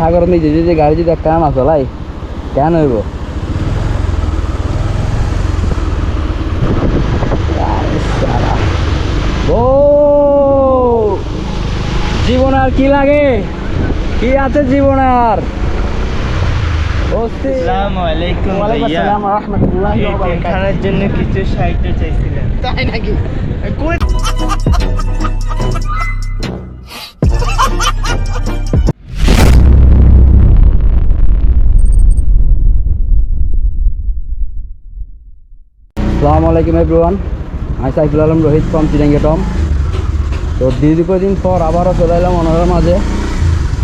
সাগর নিজে যদি গাড়ি যদি একটা না চলাই কেন হইব? ও জীবন আর কি লাগে? কি আছে জীবন আর? জন্য কিছু সাহায্য চাইছিলেন তাই নাকি? আসসালামু আলাইকুম এভরিওয়ান আমি সাইফুল আলম রোহিত ফ্রম চিরাঙ্গে টম তো দীর্ঘ দিন পর আবারও চলে এলাম অনরের মাঝে,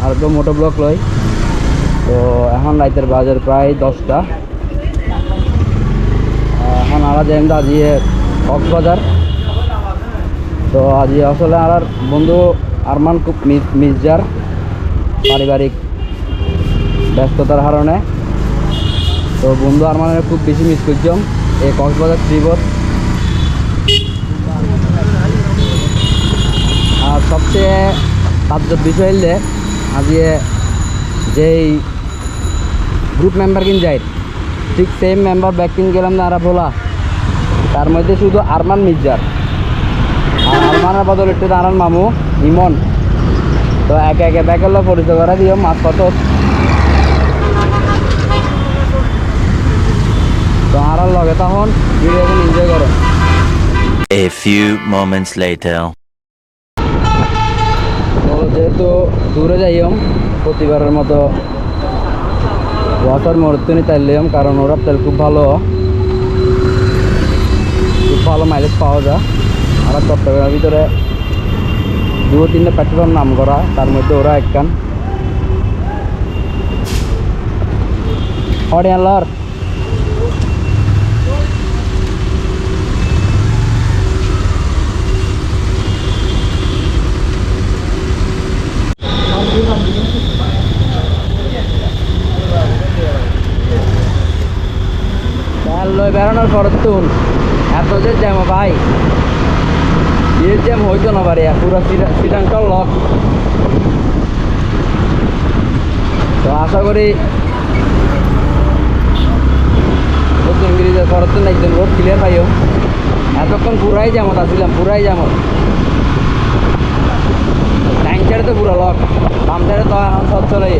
আর একদম মোটো ব্লক লই। তো এখন রাইতের বাজার প্রায় দশটা। এখন আরা যাই আজি কক্সবাজার। তো আজি আসলে আর বন্ধু আরমান খুব মির্জার পারিবারিক ব্যস্ততার কারণে। তো বন্ধু আরমানের খুব বেশি মিস করছিলাম এই কক্সবাজার ট্রিপত আর সবচেয়ে তাজ্জব বিষয় হলে আজকে যেই গ্রুপ মেম্বার কিন যায়, ঠিক সেম মেম্বার ব্যাক কিন গেলাম না আরা ভোলা। তার মধ্যে শুধু আরমান মির্জার। আর আরমানের বদল একটু দাঁড়ান মামু, ইমন। তো একে একে ব্যাকের পরিচয় করা দিও, মাছ কত? তো লগে তখন ভিডিও এনজয় করো। Few moments later. তো যেহেতু দূরে যাইম প্রতিবারের মতো ওয়াটার মরতুনি তাইলাম কারণ ওরা তেল খুব ভালো। খুব ভালো মাইলেজ পাওয়া যায়। আর চট্টগ্রামের ভিতরে দু তিনটে পেট্রোল নাম করা তার মধ্যে ওরা একখান হরিয়ানলার তেল লই বেড়ানোর পর তুন এত যে জ্যাম, ভাই। বিয়ের জ্যাম হইতো না পারে পুরো সিটাংটার লক। তো আশা করি নতুন ব্রিজের পরের দিন একদম রোড ক্লিয়ার পাইও। এতক্ষণ পুরাই জামত আসছিলাম পুরাই জামত ডাইন তো পুরো লক, বাম তো এখন সব চলে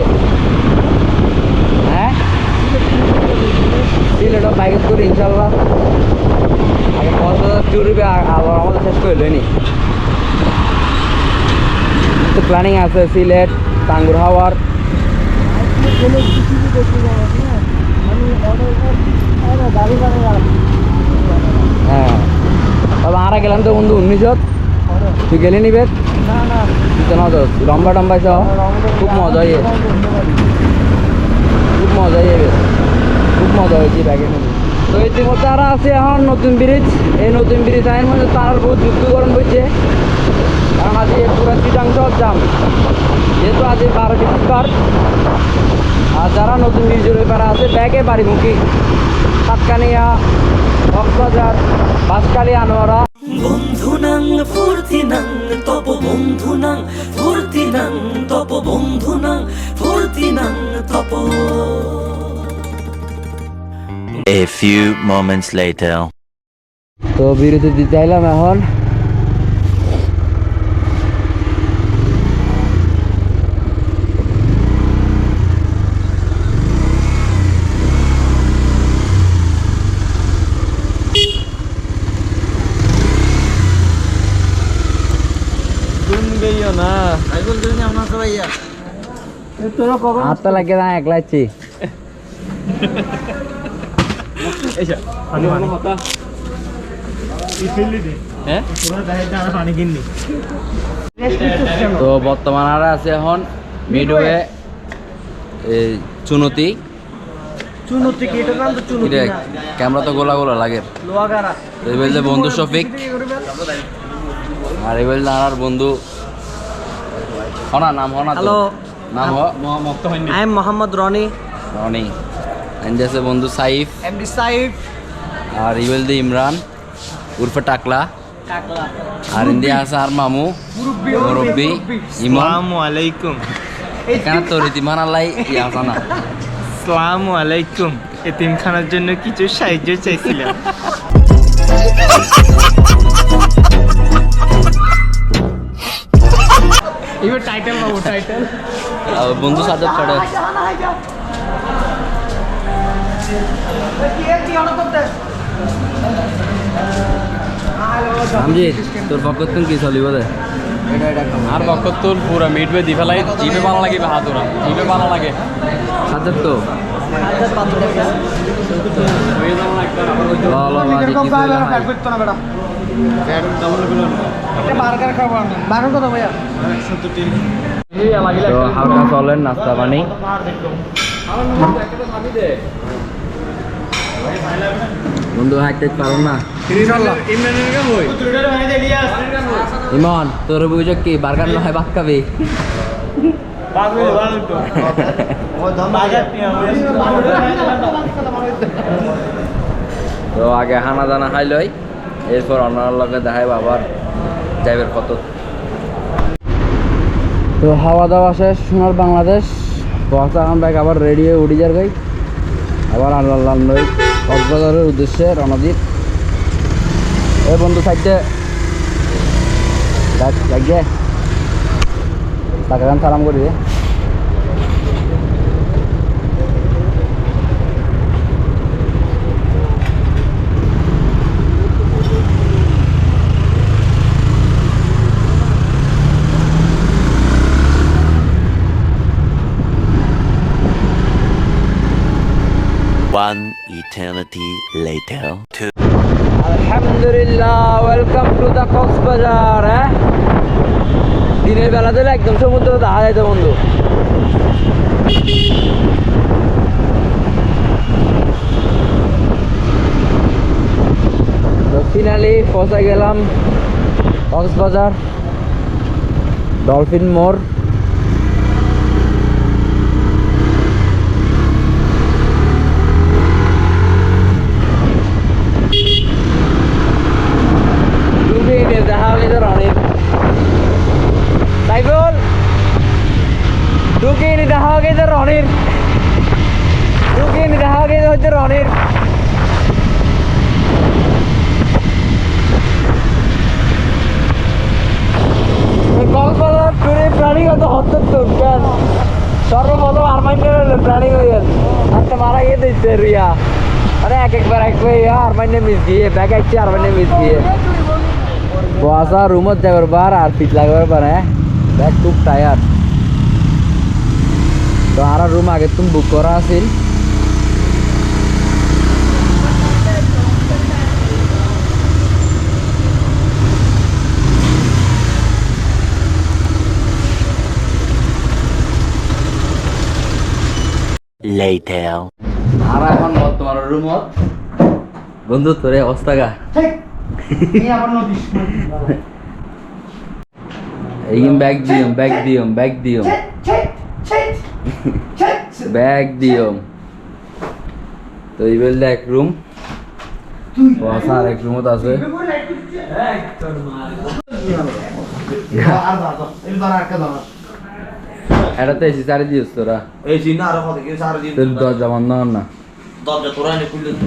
সিলেটও বাইক করি ইনশাল্লাহ আগে হাজার চুরিবে আবার আমাদের শেষ করে নি তো প্ল্যানিং আছে সিলেট টাঙ্গুর হাওয়ার হ্যাঁ। তবে আরা গেলাম তো বন্ধু উনিশত। তুই গেলি নিবে লম্বা টম্বা সহ। খুব মজা হয়ে খুব মজা হয়ে খুব মজা হয়েছে ব্যাগে তো ইতিমধ্যে আর আছে এখন নতুন ব্রিজ এই নতুন ব্রিজ আইন মধ্যে তার বহুত যুদ্ধকরণ হয়েছে। কারণ আজ পুরো চিটাংশ জাম। যেহেতু আজ বারো ডিসেম্বর আর যারা নতুন ব্রিজের ব্যাপারে আছে ব্যাগে বাড়িমুখী। সাতকানিয়া, কক্সবাজার বাঁশকালী আনোয়ারা। বন্ধুনাং ফুর্তিনাং তপ বন্ধুনাং ফুর্তিনাং তপ বন্ধুনাং ফুর্তিনাং তপ A few moments later. তো বিরতি দিতে চাইলাম এখন। শুনবেইও না। সাইকেল তুমি আমরা সবাই ইয়া। হাতটা লাগে না একলা আছি। হ্যাঁ পানি তো বর্তমান আর আছে এখন মিডওয়ে এই চুনতি চুনতি কি এটা নাম তো চুনতি ক্যামেরা তো গোলা গোলা লাগে লোয়াগারা এই বলছে বন্ধু শফিক আর এই আর বন্ধু হনা নাম হনা হ্যালো নাম হ I am Mohammad Rony Rony and আছে বন্ধু সাইফ এমডি সাইফ আর বলছে ইমরান উর্ফে টাকলা আর ইন্ডিয়া আছে আর মামু মুরব্বি আসসালামু আলাইকুম এখানে তরিতি মানালাই ইয়া আছে না আসসালামু আলাইকুম এতিমখানার জন্য কিছু সাহায্য চাইছিলাম এবার টাইটেল পাবো টাইটেল বন্ধু সাথে পড়ে তোর তুমি কি চলিব দে আর বকত তোর পুরা মিট বে দি ফেলাই জিপে বানা লাগে বা হাতুরা জিপে বানা লাগে তো হালকা চলেন নাস্তা পানি বন্ধু হাঁটতে পারো না। ইমন তোর বুঝো কি বার্গার নয় ভাত খাবি। তো আগে হানা দানা খাই লই এরপর অন্যান্য লগে দেখাই বাবার যাইবের কত। তো হাওয়া দাওয়া শেষ সোনার বাংলাদেশ। এখন ব্যাগ আবার রেডি হয়ে উড়ি যার গাই আবার আল্লাহ নই কক্সবাজারের উদ্দেশ্যে রণজিৎ এ বন্ধু থাকতে লাগিয়ে তাকে সালাম করি দে One eternity later. Two. আলহামদুলিল্লাহ ওয়েলকাম টু দ্য কক্সবাজার হ্যাঁ দিনের বেলা দিলে একদম সমুদ্র দেখা যাইতো বন্ধু ফিনালি পৌঁছে গেলাম কক্সবাজার ডলফিন মোড় ঢুকে এনে দেখা হলে তো রনির সাইকেল ঢুকে এনে দেখা হবে তো রনির ঢুকে এনে দেখা হবে তো হচ্ছে রনির কক্সবাজার ট্যুরে প্রাণীগত হত্যুর কেন সর্বপ্রথম আরমাইন্ডের ये হইয়েন रिया अरे एक एक बार एक এক একবার এক আরমাইন্ডে মিস গিয়ে ব্যাগ আইছে আরমাইন্ডে মিস গিয়ে। বসা রুমত যাবার বার আর পিছ লাগবার বার হ্যাঁ? ব্যাগ খুব टायर তো আর রুম আগে তুমি বুক করা আছিল। Later. আর এখন বর্তমান রুমত বন্ধু তোরে অবস্থা গা। এই ব্যাগ দিয়ম ব্যাগ দিয়ম ব্যাগ দিয়ম। ব্যাগ দিয়ম। তো এই বেলটা এক রুম আর এক রুমত আছে। এটাতে এসি চারি দিস তোরা এই চিন্তা আরও কত? আরও দিন তোর দরজা বন্ধ হন না। দরজা তোরা এনে খুললে তো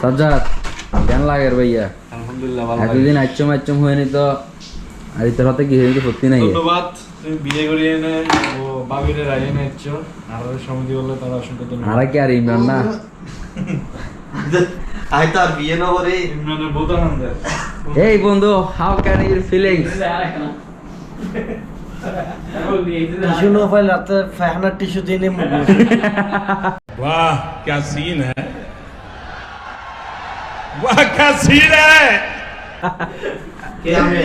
সাজ্জাদ কেন লাগে ভাইয়া? আলহামদুলিল্লাহ এতদিন আচ্ছম আচ্ছম হয়নি তো। আর ইতার হাতে কি হয়েছে সত্যি নাই ধন্যবাদ তুমি বিয়ে করে এনে ও বাবিরে রাইয়ে নেচ্ছ আমাদের সমিতি বললে তারা অসংখ্য ধন্যবাদ। আর কি আর ইমরান না? আই তো আর বিয়ে না করে। ইমরানের বহুত আনন্দের। এই বন্ধু how can your feelings tissue no file রাতে ফাইহানার টিস্যু দিয়ে নিয়ে মুখ वाह क्या सीन है वाह क्या सीन है কে আমি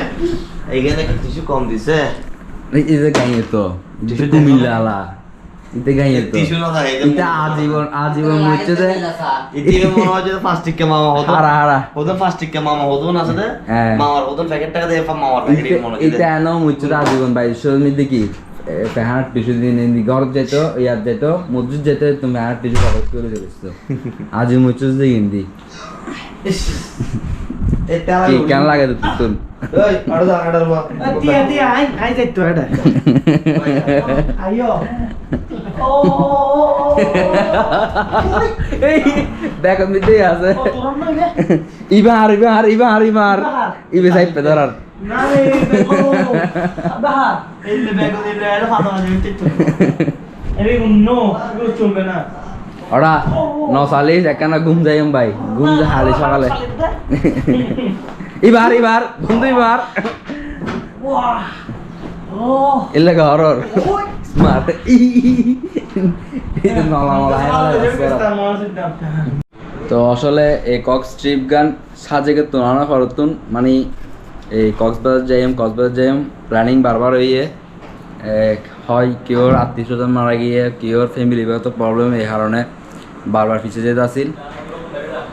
এইখানে কি টিস্যু কম দিছে এই যে গাইয়ে তো Tissue কুমিল্লা আলা ইতে গাইয়ে তো টিস্যু না থাকে এটা আজীবন আজীবন মুচ্ছে দে ইতিকে মনে হয় যে পাঁচ টিকা মামা হতো হারা হারা ওদের পাঁচ টিকা মামা হতো না সাথে। মামার ওদের প্যাকেট টাকা দিয়ে মামার প্যাকেট মনে হয় এটা এনো আজীবন ভাই শোমি দেখি পেহার টিস্যু দিন এনে ঘর যেত ইয়ার যেত মসজিদ যেত তুমি আর টিস্যু খরচ করে চলেছ আজ যে কি দাও দিয়া ඒකන් ලාගද තුන් අඩ අඩ ආයිතත්තු වැඩ අයෝ දැක මිදේ අස ඉවාර ඉවාර ඉවාර ඉවාර ඉව සයි පෙදරර එන්න බැග දෙන්න ඇල හදවන එරි උන්නෝ ගුස්තුම් වෙනා ওরা নসালিস একখানা ঘুম যাই ভাই ঘুম যা হালি সকালে ইবার ইবার বন্ধু ইবার এলে হরর স্মার্ট তো আসলে এই কক্স ট্রিপ গান সাজেকে তুলনা করতুন। মানে এই কক্সবাজার যাইম কক্সবাজার যাইম প্ল্যানিং বারবার হইয়ে হয় কেউর আত্মীয় স্বজন মারা গিয়ে কেউর ফ্যামিলিগত প্রবলেম এই কারণে। বারবার পিছিয়ে যেতে আসিল।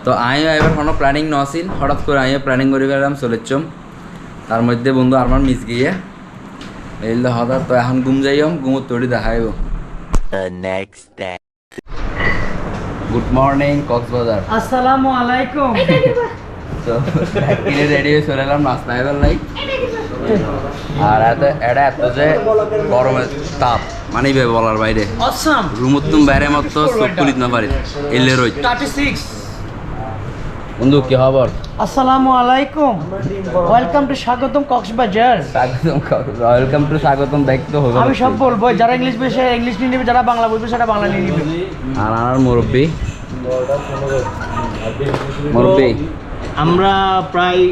তো আমিও এবার কোনো প্ল্যানিং ন আসিল হঠাৎ করে আমিও প্ল্যানিং করে গেলাম চলেছম তার মধ্যে বন্ধু আমার মিস গিয়ে এই হঠাৎ তো এখন ঘুম যাইম ঘুমোর তৈরি দেখাইব। The next day. Good morning Cox's Bazar. আসসালামু আলাইকুম। তো কিনে রেডি হয়ে চলে এলাম নাস্তা এবার লাই আর এত এটা এত যে গরমের তাপ মানে বলার বাইরে। অসাম বাইরে মতো চোখ খুলিত না পারি। এলে রই বন্ধু কি খবর? আসসালামু আলাইকুম। ওয়েলকাম টু স্বাগতম কক্সবাজার। স্বাগতম ওয়েলকাম টু স্বাগতম ব্যাক তো হবে আমি সব বলব যারা ইংলিশ বলছে ইংলিশ নিয়ে নেবে যারা বাংলা বলবে সেটা বাংলা নিয়ে নেবে। আর আমার মুরব্বী? মুরব্বী? আমরা প্রায়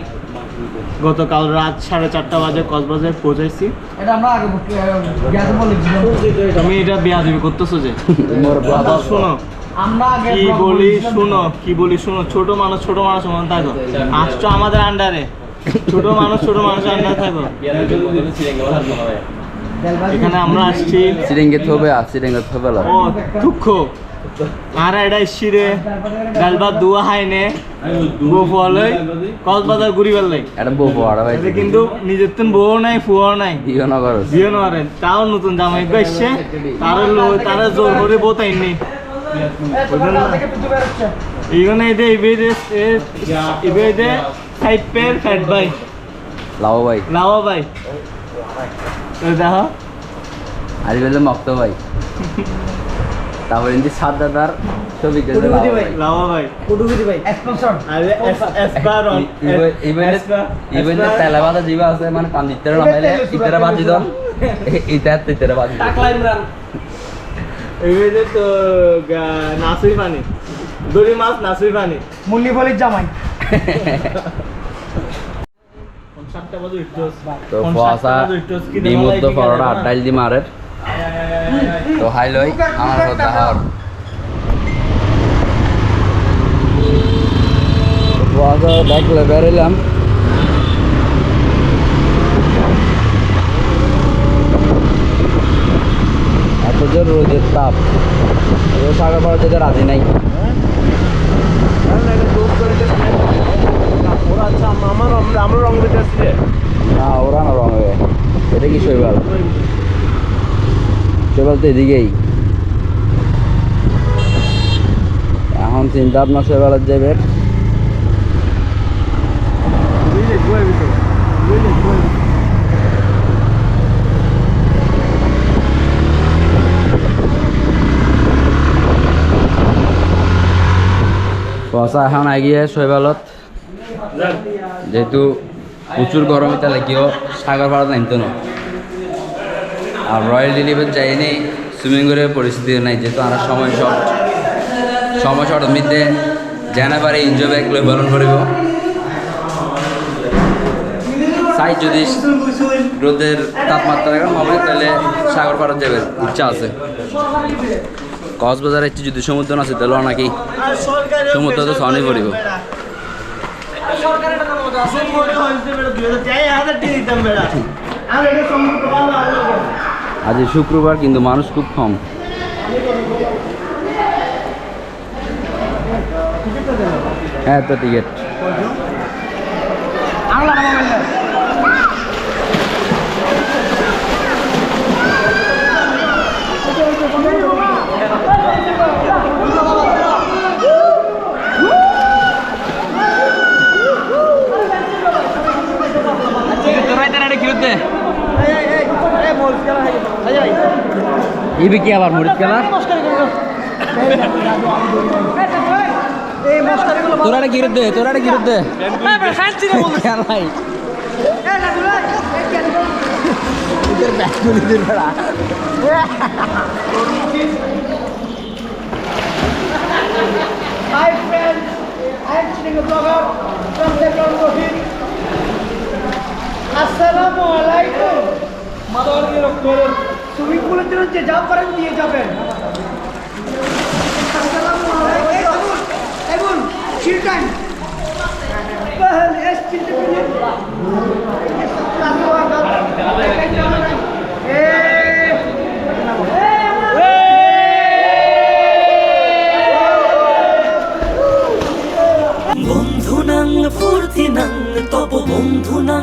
গতকাল রাত সাড়ে চারটা বাজে কক্সবাজার পৌঁছাইছি। এটা আমরা আগে গ্যাস বলে তুমি এটা বিয়া দিবি করতেছো যে? কথা শোনো কি বলি শোনো কি বলি শোনো ছোট মানুষ ছোট মানুষ মন থাকো। আসছো আমাদের আন্ডারে। ছোট মানুষ ছোট মানুষের আন্ডারে থাকো। এখানে আমরা আসছি। সিরিঙ্গে থবে আর সিরিঙ্গে থবে ও দুঃখ। আর এটা ইসিরে ডালবা দুয়া হাইনে বউ ফলই কক্সবাজার ঘুরি বেলাই এটা বউ পড়া ভাই। কিন্তু নিজের তো বউ নাই ফুয়াও নাই। দিও না করো বিয়ে নরেন তাও নতুন জামাই গাইছে তার তার জোর করে বোতাই নেই। এইখানে এদে ইবেদে ইবেদে সাইপের ফ্যাট ভাই লাও ভাই। লাওয়া ভাই। তো দেখো। আজ বেলে মক্ত ভাই। তারপর ইন্দি সাত দাদার ছবি কেটে লাও ভাই লাওয়া ভাই। কুটুকুটি ভাই স্পন্সর আরে এসপারন ইভেন্ট তেলে বাজা জিবা আছে মানে কান দিতে না মেলে ইতারে বাজি দাও। ইতা ইতারে বাজি দাও। টাকলা ইমরান। ইবেদে তো নাসুই পানি দড়ি মাছ নাসুই পানি মুন্নি ফলির জামাই। সাতটা বাজে উঠতে তো ফসা ডিমুদ্দ পরোটা আড্ডাইল দি মারে তো হাই লই, আমার কথা হর ফসা দেখলে বেরিলাম। এত জোর রোদের তাপ। রোজ আগে পরে যেতে রাজি নাই। না, ওরা না রং এটা কি শৈবাল? শৈবাল তো এদিকেই। এখন চিন্তা ভাবনা শৈবালের যাবে পয়সা এখন আগিয়ে শৈবালত। যেহেতু প্রচুর গরম এটা লাগিও, সাগর পাড়া নামতো না। আর রয়্যাল ডিলিভার যাইনি সুইমিং করে পরিস্থিতি নাই, যেহেতু আমরা সময় শর্ট সময় শর্ট মধ্যে জানা পারে এনজয় ব্যাক লই পালন করিব চাই যদি রোদের তাপমাত্রা এখন হবে, তাহলে সাগর পাড়া যাবে, ইচ্ছা আছে। কক্সবাজারে একটু যদি সমুদ্র আছে, তাহলে নাকি সমুদ্র তো সনই পড়িব আজ শুক্রবার কিন্তু মানুষ খুব কম। হ্যাঁ তো টিকিট কিরুদ্ধে ইবি কি আবার মরিচ খেলা। এই মস্কারিগুলো। তোরা কি দে তোরা কি দে। খেলাই Hi friends, I am Chiringa blogger from Rohit. আসসালামু আলাইকুম মাদার রক্তর সুইমিং পুলের জন্য যে যা পারেন দিয়ে যাবেন। এবং চিলড্রেন পহল এস বন্ধু নাং, ফুর্তি নাং তব বন্ধু নাং।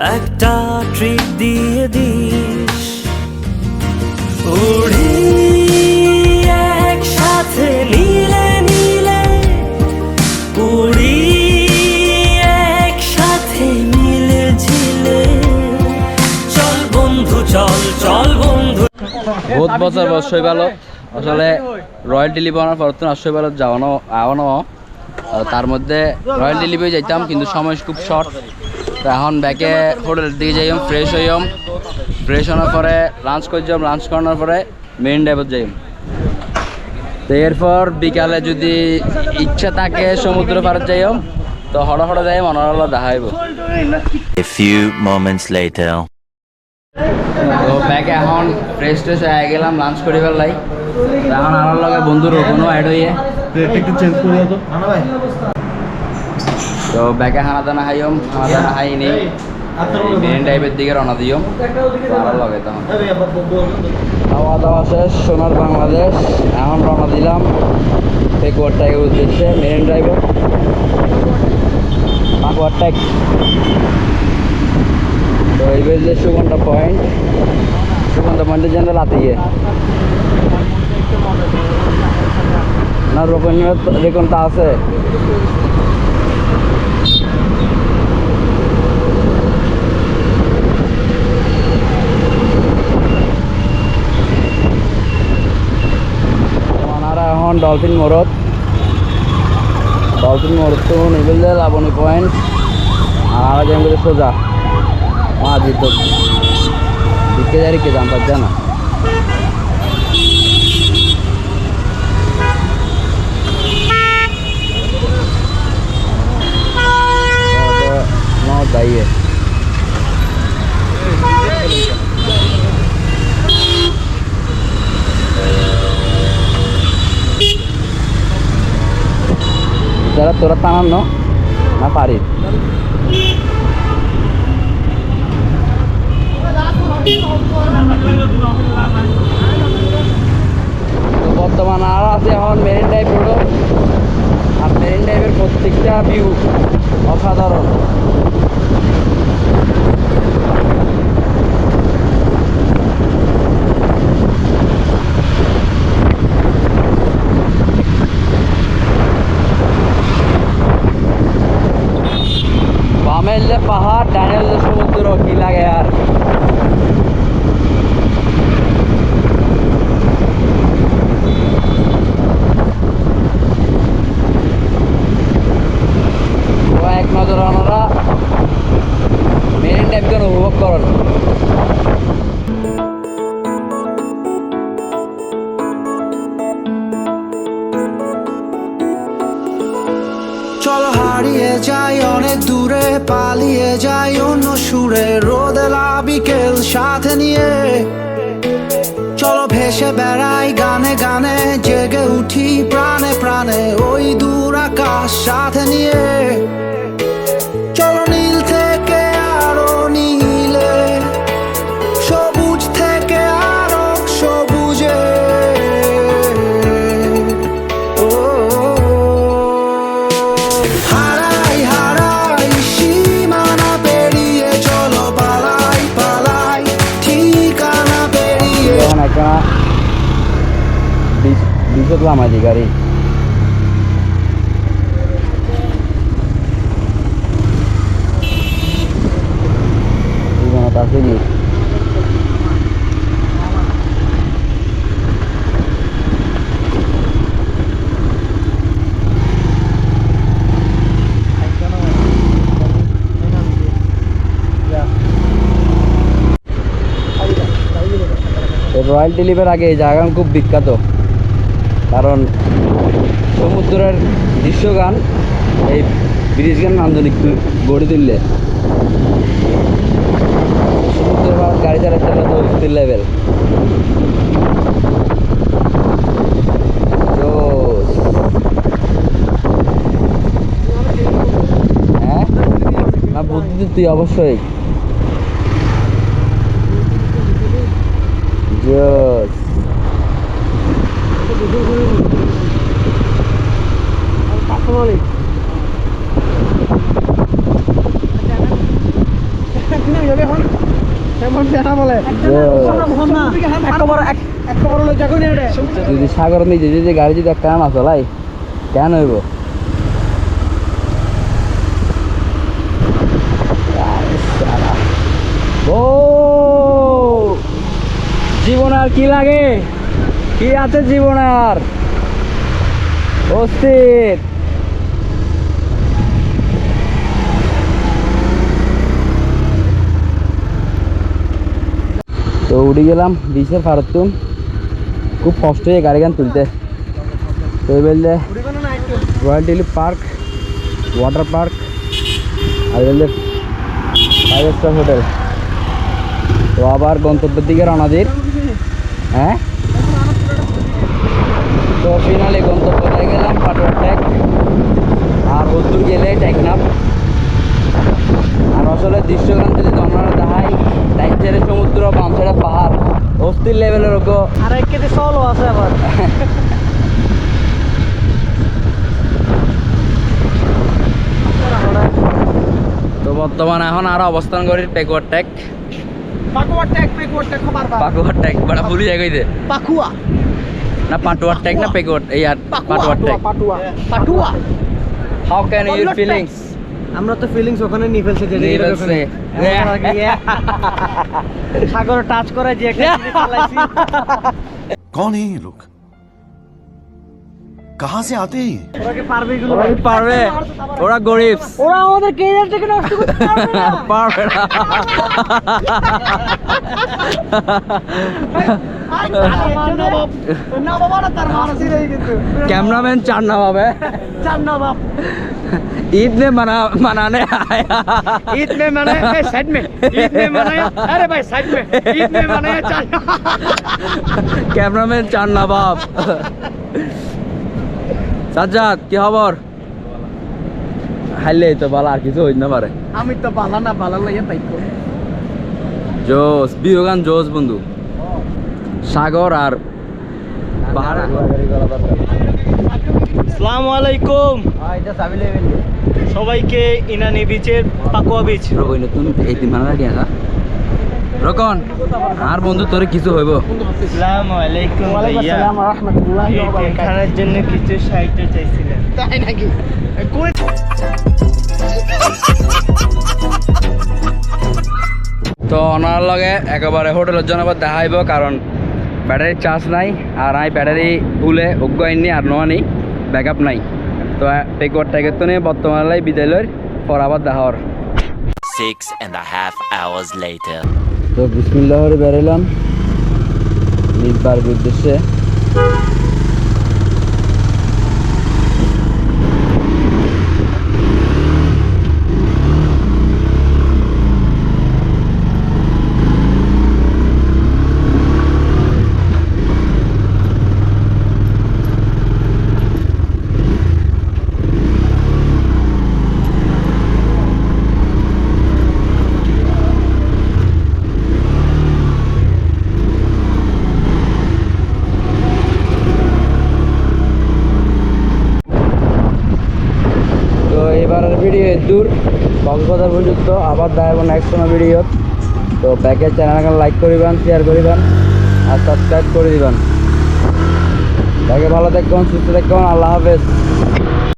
একটা ট্রিপ দিয়ে দিস। উড়ি একসাথে নীলে নীলে উড়ি একসাথে, মিলে ঝিলে। চল বন্ধু, চল চল বন্ধু। বহুত বছর বয়স শৈবালত আসলে রয়্যাল টেলিফোনের পর তো শৈবালত যাওয়ানো আওয়ানো। তার মধ্যে রয়্যাল টেলিভি যাইতাম, কিন্তু সময় খুব শর্ট তো এখন ব্যাকে হোটেলের দিকে যাইম ফ্রেশ হইম ফ্রেশ হওয়ার পরে লাঞ্চ করছিলাম লাঞ্চ করানোর পরে মেইন ড্রাইভার যাইম তো এরপর বিকালে যদি ইচ্ছা থাকে সমুদ্র পাড়ে যাইম তো হড়া হড়া যাই মনোরলা দেখা হইব। A few moments later. তো ব্যাগে এখন ফ্রেশ ট্রেশ হয়ে গেলাম লাঞ্চ করি ফেললাই। তো এখন আমার লগে বন্ধুর কোনো অ্যাড হইয়ে। একটু চেঞ্জ করে দাও তো। তো ব্যাগে হানা দানা খাইম হানা দানা খাই নেই মেন টাইপের দিকে রওনা দিও আমার লগে তখন। খাওয়া দাওয়া শেষ সোনার বাংলাদেশ। এখন রওনা দিলাম পেকুয়ার ট্যাগের উদ্দেশ্যে মেরিন ড্রাইভার পাকুয়ার ট্যাগ তো এই বেজে সুগন্ধা পয়েন্ট সুগন্ধা পয়েন্টের জন্য রাতে গিয়ে। না রোপণ রেকনটা আছে ওনারা এখন ডলফিন মোড়ত ডলফিন মোড়ত তো নিবেল দে লাবণী পয়েন্ট আর যেন করে সোজা। মা জিত দিকে যাই কে জাম পাচ্ছে না। No, যারা তোরা টানানো না পারি বর্তমান আর আছে এখন মেরিন ড্রাইভ হলো আর মেরিন ড্রাইভের প্রত্যেকটা ভিউ অসাধারণ। ভেসে বেড়াই গানে গানে জেগে উঠি প্রাণে প্রাণে ওই দূর আকাশ সাথে নিয়ে। দেখলাম আজ গাড়ি। আছে রয়্যাল টিলিপের আগে এই জায়গা খুব বিখ্যাত। কারণ সমুদ্রের দৃশ্যগান, এই ব্রিজ গান নান্দনিক গড়ে তুললে। সমুদ্রের গাড়ি চালাতে হলে তো অস্থির লেভেল হ্যাঁ? তুই অবশ্যই। জোস যদি সাগর নিজে যদি গাড়ি যদি একটা না চলাই কেন হইব? ও! জীবন আর কি লাগে? কি আছে জীবন আর? অস্থির। তো উঠে গেলাম বিশের ফারতুম খুব কষ্ট হয়ে গাড়ি গান তুলতে। তো বললে royal tulip park water park আর বললে ফাইভ স্টার হোটেল তো আবার গন্তব্যের দিকে রওনা দিন হ্যাঁ? তো ফিনালি গন্তব্য গেলাম পাটোয়ার ট্যাক আর হদ্দুর গেলে টেকনাফ আর আসলে দৃশ্যগান যদি আপনারা দেখাই ডাইন সাইডে সমুদ্র বাম সাইডে পাহাড় অস্থির লেভেলের ওগো আর এক কেটে সলও আছে আবার। তো বর্তমানে এখন আর অবস্থান করি পেকুয়ার ট্যাক পাকুয়া ট্যাগ পেকুয়া ট্যাগ খবর পা পাকুয়ার ট্যাক বড় ভুলি যাই কইতে পাকুয়া। না পাটুয়ার ট্যাক না পেকুয়ার এই আর পাটুয়ার ট্যাক পাটুয়া। পাটুয়া হাউ ক্যান ইউ ফিলিংস আমরা তো ফিলিংস ওখানে নিয়ে ফেলছি যে ইয়ে। সাগর টাচ করে যে কোন এই লোক? কাহা সে আতে পারবে পারবে? ওরা গরিব ওরা আমাদের কেরিয়ারটাকে নষ্ট করতে পারবে না। না বাবা না তার মানসি রয়ে কিন্তু कैमरामैन चार ना बाबे চার না বাপ ईद ने मना मनाने आया ईद में मनाया ए, साइड में ईद में मनाया अरे भाई साइड में ईद में मनाया चार ক্যামেরাম্যান চার না বাপ সাজ্জাদ কি খবর হাইলে তো ভালো আর কিছু হইতে না পারে আমি তো বালা না বালা লাইয়া তাই করি জোস বিয়োগান জোস বন্ধু সাগর আর পাহাড়। আলাইকুম। সবাইকে ইনানি বিচের পাকুয়া বিচ। রকই নতুন এই তিন মানা রাখি আসা রকন আর বন্ধু তোরে কিছু হইব? আসসালামু আলাইকুম ভাইয়া। রাহমাতুল্লাহি ওয়া বারাকাতুহু। খানার জন্য কিছু সাহায্য চাইছিলেন তাই নাকি? কোন তো ওনার লগে একেবারে হোটেলের জন্য আবার দেখাইব কারণ ব্যাটারির চার্জ নাই আর আমি ব্যাটারি ভুলে অজ্ঞ আইনি আর ব্যাক আপ নাই। তো পেকর ট্যাগের তো নিয়ে বর্তমানে বিদ্যালয়ের পর আবার দেখাওয়ার six and a half hours later তো বিসমিল্লাহ করে বেরোলাম নিজবার উদ্দেশ্যে দূর। কক্সবাজার পর্যন্ত আবার দেখাব নেক্সট কোনো ভিডিও তো। প্যাকেজ চ্যানেল এখন লাইক করিবেন শেয়ার করিবেন, আর সাবস্ক্রাইব করে দিবেন। তাকে ভালো দেখবেন সুস্থ দেখবেন আল্লাহ হাফেজ।